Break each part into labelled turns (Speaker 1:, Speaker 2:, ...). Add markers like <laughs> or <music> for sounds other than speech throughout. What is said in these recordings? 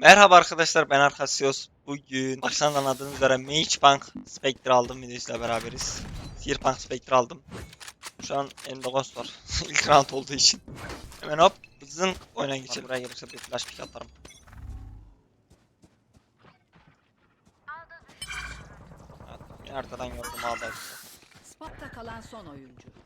Speaker 1: Merhaba arkadaşlar ben Arkasios. Bugün baştan anladığınız üzere Mage Bank Spectre aldım videosuyla beraberiz. Seer Bank Spectre aldım. Şu an elimde Ghost var. <laughs> İlk round olduğu için. Hemen hop zınk oyuna geçelim. Buraya gelirse bir flash pick atarım. Evet, bir arkadan gördüm ağda.
Speaker 2: Spot'ta kalan son oyuncu.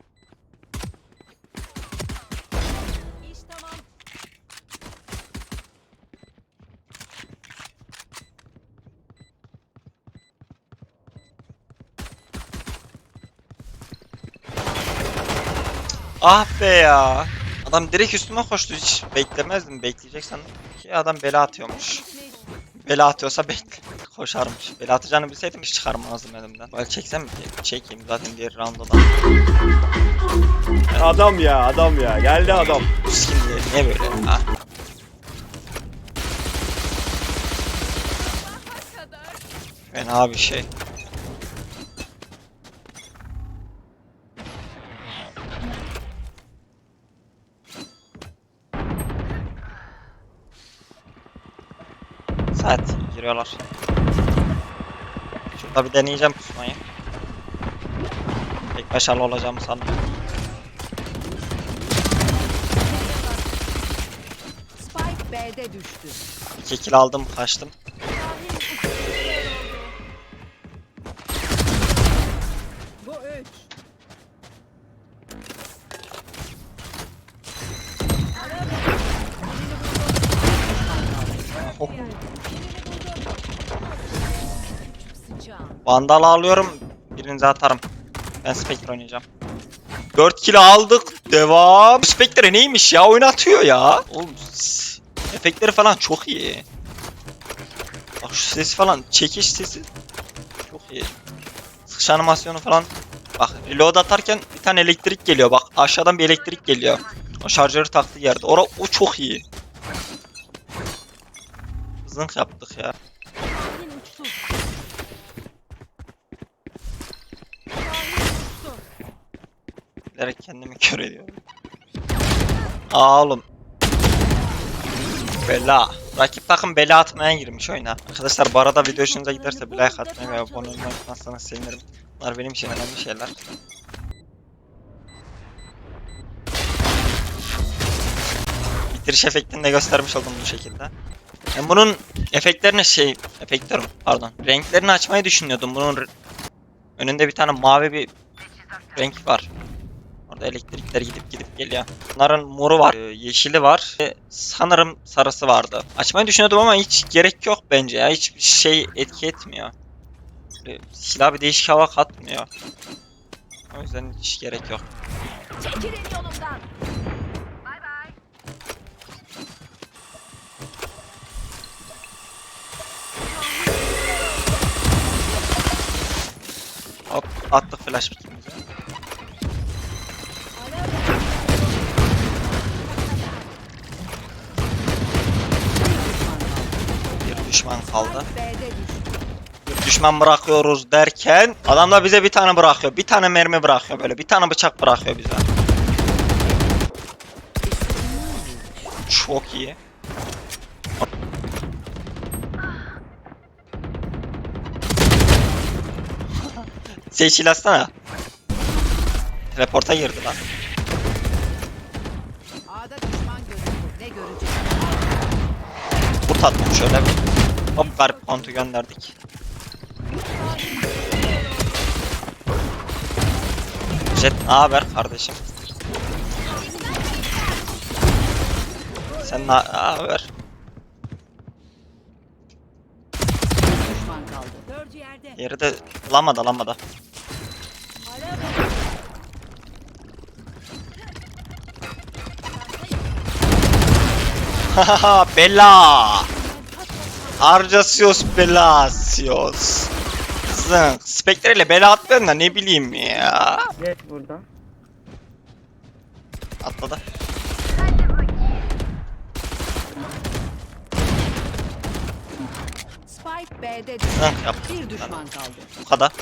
Speaker 1: Ah be ya. Adam direkt üstüme koştu hiç beklemezdim. Bekleyecek sandım ki adam bela atıyormuş. Bela atıyorsa bekle. Koşarmış. Bela atacağını bilseydim hiç çıkarmazdım elimden. Böyle çeksem mi? Çekeyim zaten diğer roundda da.
Speaker 3: Adam ya adam ya geldi adam.
Speaker 1: Skin diye niye böyle? Ha? Fena bir şey. Saat giriyorlar. Şurada bir deneyeceğim pusmayı. Pek başarılı olacağımı sanmıyorum.
Speaker 2: Spike B'de düştü.
Speaker 1: İki kill aldım kaçtım. Vandal alıyorum. Birinize atarım. Ben Spectre oynayacağım. 4 kill aldık. Devam. Spectre neymiş ya? Oynatıyor ya. Oğlum efektleri falan çok iyi. Bak şu sesi falan. Çekiş sesi. Çok iyi. Sıkış animasyonu falan. Bak reload atarken bir tane elektrik geliyor. Bak aşağıdan bir elektrik geliyor. O şarjörü taktığı yerde. Ora, o çok iyi. Zınk yaptık ya. Bilerek kendimi kör ediyorum. Aa oğlum. Bela. Rakip takım bela atmaya girmiş oyuna. Arkadaşlar bu arada video hoşunuza giderse bir like atmayı ve abone olmayı unutmazsanız sevinirim. Bunlar benim için önemli şeyler. Bitiriş efektini de göstermiş oldum bu şekilde. Ben bunun efektlerini şey, efekt diyorum pardon. Renklerini açmayı düşünüyordum. Bunun önünde bir tane mavi bir renk var. Orada elektrikler gidip gidip geliyor. Bunların moru var, e, yeşili var. ve Sanırım sarısı vardı. Açmayı düşünüyordum ama hiç gerek yok bence ya. Hiçbir şey etki etmiyor. Böyle silah bir değişik hava katmıyor. O yüzden hiç gerek yok.
Speaker 2: Çekilin yolumdan.
Speaker 1: Hop attık flash bitimizi. Düşman kaldı. Düşman bırakıyoruz derken adam da bize bir tane bırakıyor. Bir tane mermi bırakıyor böyle. Bir tane bıçak bırakıyor bize. Çok iyi. <laughs> Seçil atsana. Teleporta girdi lan. Kurt attım şöyle bir. Hop garip kontu gönderdik. Jet ne haber kardeşim? Sen ne haber? Yeri de lambada lambada. <laughs> Hahaha bela. Harcasıyoruz belasiyoruz. Zınk. Spectre ile bela atmıyorum da ne bileyim ya.
Speaker 4: Jet burada.
Speaker 1: Atladı.
Speaker 2: Spike B'de.
Speaker 1: Zınk yaptı.
Speaker 2: Bir düşman kaldı.
Speaker 1: Bu kadar.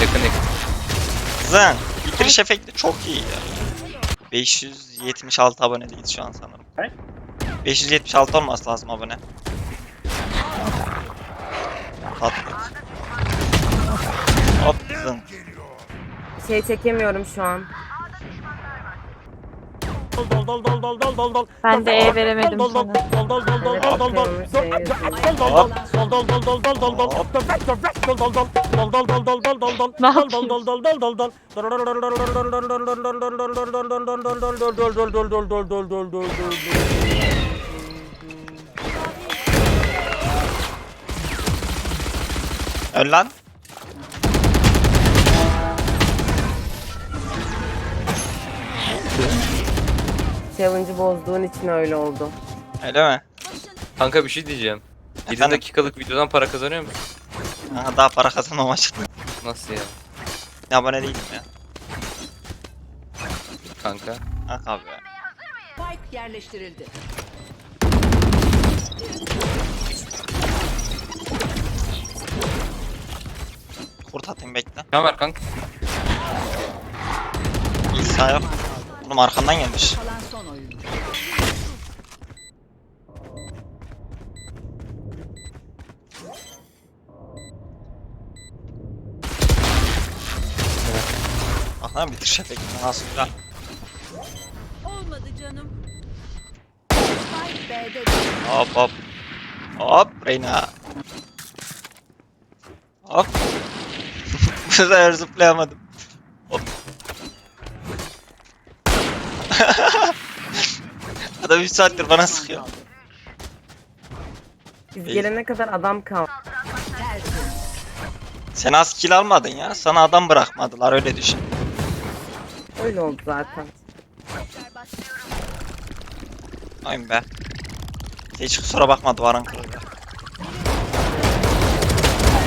Speaker 5: Yakın yakın.
Speaker 1: Zan. Bitiriş efekti çok iyi ya. 576 abonedeyiz şu an sanırım.
Speaker 3: Ne?
Speaker 1: 576 olması lazım abone. Tatlı. Hop zın.
Speaker 4: Şey çekemiyorum şu an.
Speaker 5: Ben de E veremedim sana.
Speaker 4: Şey?
Speaker 1: Öl lan.
Speaker 4: Challenge'ı bozduğun için öyle oldu.
Speaker 1: Öyle mi?
Speaker 6: Kanka bir şey diyeceğim. 7
Speaker 1: Efendim?
Speaker 6: dakikalık videodan para kazanıyor musun?
Speaker 1: Aha, daha para kazanmam çıktı.
Speaker 6: Nasıl ya?
Speaker 1: Ne abone değilim ya.
Speaker 6: Kanka.
Speaker 1: Ha abi.
Speaker 2: Spike yerleştirildi.
Speaker 1: Kurt atayım bekle.
Speaker 6: Ne var kanka?
Speaker 1: İsa yok. Oğlum arkamdan gelmiş. Bak lan bitiriş efekti nasıl güzel.
Speaker 2: Olmadı canım. Spike B'de.
Speaker 1: Hop hop. Hop Reyna. Hop. <laughs> Bu sefer zıplayamadım. Hop. <laughs> Adam 3 saattir bana sıkıyor.
Speaker 4: Biz
Speaker 1: İyi.
Speaker 4: gelene kadar adam kaldı.
Speaker 2: Tersin.
Speaker 1: Sen az kill almadın ya. Sana adam bırakmadılar öyle düşün.
Speaker 4: Öyle oldu zaten.
Speaker 1: Ayın be. Hiç kusura bakma duvarın kırıldı.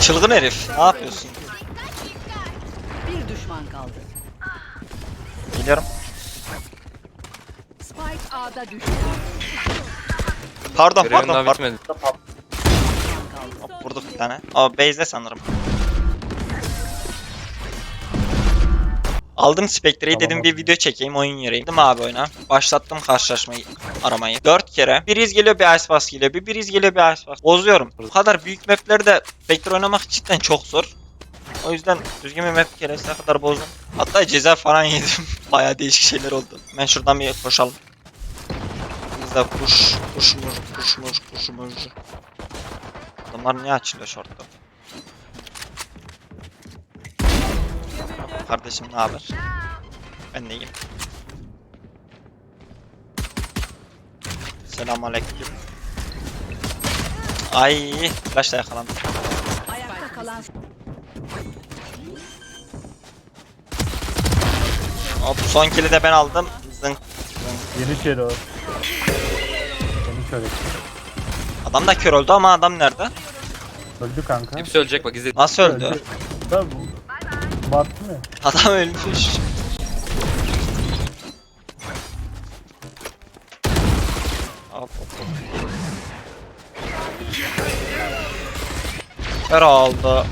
Speaker 1: Çılgın herif. Ne yapıyorsun?
Speaker 2: Bir düşman kaldı.
Speaker 1: Biliyorum.
Speaker 2: Spike A'da düştü.
Speaker 1: Pardon
Speaker 6: Görevim
Speaker 1: pardon
Speaker 6: daha
Speaker 1: pardon.
Speaker 6: bitmedi.
Speaker 1: Hop, vurduk bir tane. Aa base'de sanırım. Aldım Spectre'yi dedim bir video çekeyim oyun yereyim. Dedim abi oyuna. Başlattım karşılaşmayı aramayı. 4 kere. Bir iz geliyor bir ice pass geliyor. Bir, bir iz geliyor bir ice pass. Bozuyorum. Bu kadar büyük maplerde Spectre oynamak cidden çok zor. O yüzden düzgün bir map keresine kadar bozdum. Hatta ceza falan <laughs> yedim. Baya değişik şeyler oldu. Ben şuradan bir koşalım. Bizde kuş, kuşmuş, kuşmuş, kuşmuş. Adamlar niye açılıyor short'ta? Kardeşim ne haber? Ben de iyiyim. Selamünaleyküm. Ay, flashla yakalandım.
Speaker 2: Ayakta kalan
Speaker 1: Hop son kill'i de ben aldım. Zınk.
Speaker 7: Yeni kere o. Seni kör etti.
Speaker 1: Adam da kör oldu ama adam nerede?
Speaker 7: Öldü kanka.
Speaker 6: Hepsi ölecek bak izle.
Speaker 1: Nasıl öldü?
Speaker 7: Tabii bu. Battı mı?
Speaker 1: Adam ölmüş. Herhalde.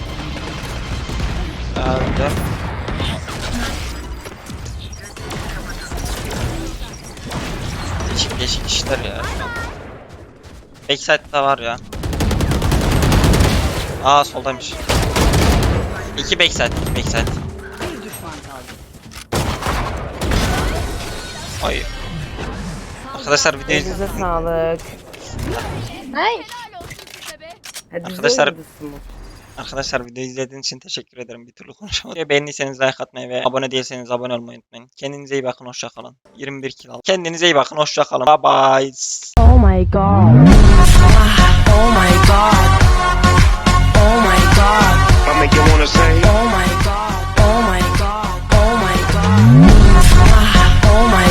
Speaker 1: Geldi. Değişik değişik işler ya. Backside'da var ya. Aa soldaymış. İki backside, iki backside.
Speaker 2: bir düşman kaldı.
Speaker 1: Ay. Arkadaşlar videoyu
Speaker 4: Elinize sağlık.
Speaker 5: Hayır.
Speaker 4: Hadi
Speaker 1: Arkadaşlar-? Arkadaşlar videoyu izlediğiniz için teşekkür ederim. Bir türlü konuşamadım. Beğendiyseniz like atmayı ve abone değilseniz abone olmayı unutmayın. Kendinize iyi bakın. Hoşça kalın. 21 kill aldım. Kendinize iyi bakın. Hoşça kalın. Bye bye.
Speaker 5: Oh my god. Oh my god. make you wanna say, Oh my god.